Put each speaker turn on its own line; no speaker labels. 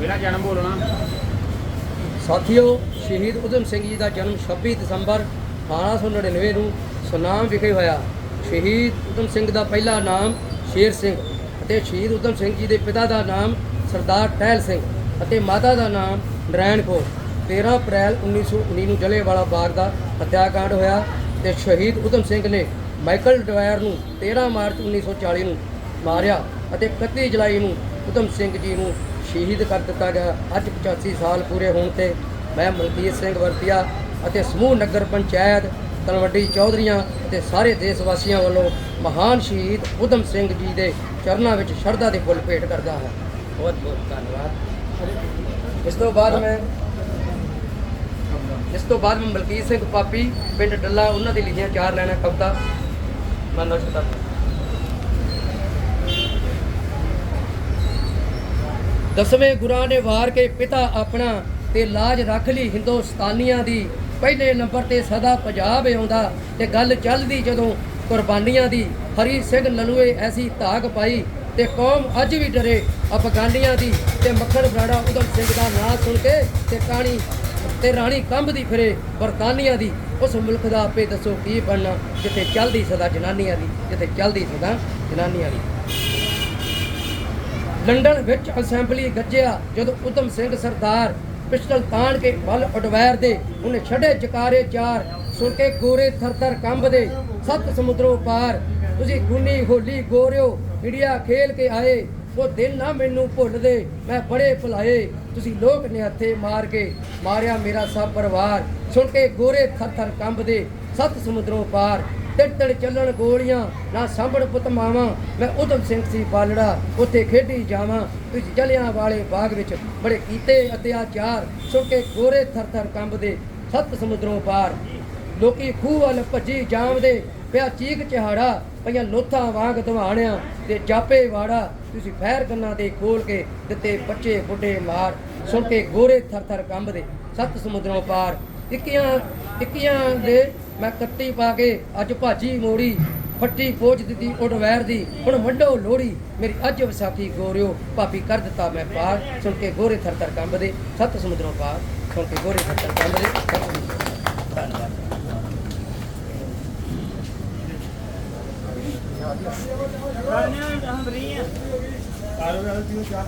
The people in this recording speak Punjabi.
ਮੇਰਾ ਜਨਮ ਬੋਲਣਾ।
ਸਾਥੀਓ, ਸ਼ਹੀਦ ਉਦਮ ਸਿੰਘ ਜੀ ਦਾ ਜਨਮ 26 ਦਸੰਬਰ 1899 ਨੂੰ ਸੁਨਾਮ ਵਿਖੇ ਹੋਇਆ। ਸ਼ਹੀਦ ਉਦਮ ਸਿੰਘ ਦਾ ਪਹਿਲਾ ਨਾਮ ਸ਼ੇਰ ਸਿੰਘ ਅਤੇ ਸ਼ਹੀਦ ਉਦਮ ਸਿੰਘ ਜੀ ਦੇ ਪਿਤਾ ਦਾ ਨਾਮ ਸਰਦਾਰ ਟਹਿਲ ਸਿੰਘ ਅਤੇ ਮਾਤਾ ਦਾ ਨਾਮ ਨਰੈਣ ਕੌਰ। 13 ਅਪ੍ਰੈਲ 1919 ਨੂੰ ਜਲਿਆਂਵਾਲਾ ਬਾਗ ਦਾ ਹੱਤਿਆਕਾਂਡ ਹੋਇਆ ਤੇ ਸ਼ਹੀਦ ਉਦਮ ਸਿੰਘ ਨੇ ਮਾਈਕਲ ਡਵਾਇਰ ਨੂੰ 13 ਮਾਰਚ 1940 ਨੂੰ ਮਾਰਿਆ। ਅਤੇ 31 ਜੁਲਾਈ ਨੂੰ ਉਦਮ ਸਿੰਘ ਜੀ ਨੂੰ ਸ਼ਹੀਦ ਕਰ ਦਿੱਤਾ ਗਿਆ। ਅੱਜ 85 ਸਾਲ ਪੂਰੇ ਹੋਣ ਤੇ ਮੈਂ ਮਲਕੀਤ ਸਿੰਘ ਵਰਤੀਆ ਅਤੇ ਸਮੂਹ ਨਗਰ ਪੰਚਾਇਤ ਤਲਵੰਡੀ ਚੌਧਰੀਆਂ ਅਤੇ ਸਾਰੇ ਦੇਸ਼ ਵਾਸੀਆਂ ਵੱਲੋਂ ਮਹਾਨ ਸ਼ਹੀਦ ਉਦਮ ਸਿੰਘ ਜੀ ਦੇ ਚਰਨਾਂ ਵਿੱਚ ਸ਼ਰਧਾ ਦੇ ਫੁੱਲ ਭੇਟ ਕਰਦਾ ਹਾਂ। ਬਹੁਤ ਬਹੁਤ ਧੰਨਵਾਦ। ਇਸ ਤੋਂ ਬਾਅਦ ਮੈਂ ਇਸ ਤੋਂ ਬਾਅਦ ਮੈਂ ਮਲਕੀਤ ਸਿੰਘ ਪਾਪੀ ਪਿੰਡ ਡੱਲਾ, ਉਹਨਾਂ ਦੀ ਲਿਖੀਆਂ ਚਾਰ ਲੈਣਾ ਕਵਿਤਾ। ਮੈਂ ਨਸ਼ਟ ਦਸਵੇਂ ਗੁਰਾਂ ਨੇ ਵਾਰ ਕੇ ਪਿਤਾ ਆਪਣਾ ਤੇ ਲਾਜ ਰੱਖ ਲਈ ਹਿੰਦੁਸਤਾਨੀਆਂ ਦੀ। ਪਹਿਲੇ ਨੰਬਰ ਤੇ ਸਦਾ ਪੰਜਾਬ ਆਉਂਦਾ ਤੇ ਗੱਲ ਚੱਲਦੀ ਜਦੋਂ ਕੁਰਬਾਨੀਆਂ ਦੀ। ਹਰੀ ਸਿੰਘ ਨਲੂਏ ਐਸੀ ਧਾਕ ਪਾਈ ਤੇ ਕੌਮ ਅੱਜ ਵੀ ਡਰੇ ਅਫਗਾਨੀਆਂ ਦੀ ਤੇ ਮੱਖਣ ਬਰਾੜਾ ਉਦਮ ਸਿੰਘ ਦਾ ਨਾਂ ਸੁਣ ਕੇ ਤੇ ਕਾਣੀ ਤੇ ਰਾਣੀ ਕੰਬਦੀ ਫਿਰੇ ਬਰਤਾਨੀਆਂ ਦੀ। ਉਸ ਮੁਲਕ ਦਾ ਆਪੇ ਦੱਸੋ ਕੀ ਬਣਨਾ, ਜਿੱਥੇ ਚੱਲਦੀ ਸਦਾ ਜਨਾਨੀਆਂ ਦੀ, ਜਿੱਥੇ ਚੱਲਦੀ ਸਦਾ ਜਨਾਨੀਆਂ ਦੀ। ਲੰਡਨ ਵਿੱਚ ਅਸੈਂਬਲੀ ਗੱਜਿਆ ਜਦੋਂ ਉਦਮ ਸਿੰਘ ਸਰਦਾਰ ਪਿਸਟਲ ਤਾਣ ਕੇ ਵੱਲ ਅਡਵਾਇਰ ਦੇ, ਉਹਨੇ ਛੜੇ ਜਕਾਰੇ ਚਾਰ, ਸੁਣ ਕੇ ਗੋਰੇ ਥਰਥਰ ਕੰਬਦੇ, ਸੱਤ ਸਮੁੰਦਰੋਂ ਪਾਰ, ਤੁਸੀਂ ਗੁੰਨੀ ਹੋਲੀ ਗੋਰਿਓ, ਇੰਡੀਆ ਖੇਲ ਕੇ ਆਏ, ਉਹ ਦਿਨ ਨਾ ਮੈਨੂੰ ਭੁੱਲਦੇ ਮੈਂ ਬੜੇ ਭੁਲਾਏ, ਤੁਸੀਂ ਲੋਕ ਨੇ ਹੱਥੇ ਮਾਰ ਕੇ ਮਾਰਿਆ ਮੇਰਾ ਸਭ ਪਰਿਵਾਰ, ਸੁਣ ਕੇ ਗੋਰੇ ਥਰਥਰ ਕੰਬਦੇ, ਸੱਤ ਸਮੁੰਦਰੋਂ ਪਾਰ ਤਿੜ ਤਿੜ ਚੱਲਣ ਗੋਲੀਆਂ, ਨਾ ਸਾਂਭਣ ਪੁੱਤ ਮਾਵਾਂ, ਮੈਂ ਉਦਮ ਸਿੰਘ ਸੀ ਬਾਲੜਾ, ਉੱਥੇ ਖੇਡੀ ਜਾਵਾਂ। ਤੁਸੀਂ ਜਲਿਆਂ ਵਾਲੇ ਬਾਗ ਵਿੱਚ ਬੜੇ ਕੀਤੇ ਅਤਿਆਚਾਰ ਸੁਣ ਕੇ ਗੋਰੇ ਥਰ ਥਰ ਕੰਬਦੇ ਸੱਤ ਸਮੁੰਦਰੋਂ ਪਾਰ। ਲੋਕੀ ਖੂਹ ਵੱਲ ਭੱਜੀ ਜਾਵਦੇ, ਪਿਆ ਚੀਕ ਚਹਾੜਾ, ਪਈਆਂ ਲੋਥਾਂ ਵਾਂਗ ਦਵਾਣਿਆਂ ਤੇ ਜਾਪੇ ਵਾੜਾ। ਤੁਸੀਂ ਫੈਰ ਗੰਨਾ ਦੇ ਖੋਲ ਕੇ ਦਿੱਤੇ ਬੱਚੇ ਬੁੱਢੇ ਮਾਰ ਸੁਣ ਕੇ ਗੋਰੇ ਥਰ ਥਰ ਕੰਬਦੇ ਸੱਤ ਸਮੁੰਦਰੋਂ ਪਾਰ। ਟਿੱਕੀਆਂ ਟਿੱਕੀਆਂ ਦੇ ਮੈਂ ਕੱਟੀ ਪਾ ਕੇ ਅੱਜ ਭਾਜੀ ਮੋੜੀ ਫੱਟੀ ਪੋਚ ਦਿੱਤੀ ਉਡਵੈਰ ਦੀ। ਹੁਣ ਵੱਡੋ ਲੋੜੀ ਮੇਰੀ ਅੱਜ ਵਿਸਾਖੀ ਗੋਰਿਓ। ਭਾਪੀ ਕਰ ਦਿੱਤਾ ਮੈਂ ਪਾਰ ਸੁਣ ਕੇ ਗੋਰੇ ਥਰ ਥਰ ਕੰਬਦੇ। ਸੱਤ ਸਮੁੰਦਰੋਂ ਪਾਰ ਸੁਣ ਕੇ ਗੋਰੇ ਥਰ ਥਰ ਕੰਬਦੇ। ਧੰਨਵਾਦ।
ਕਾਰੋ ਨਾਲ ਕਿਉਂ ਚਾ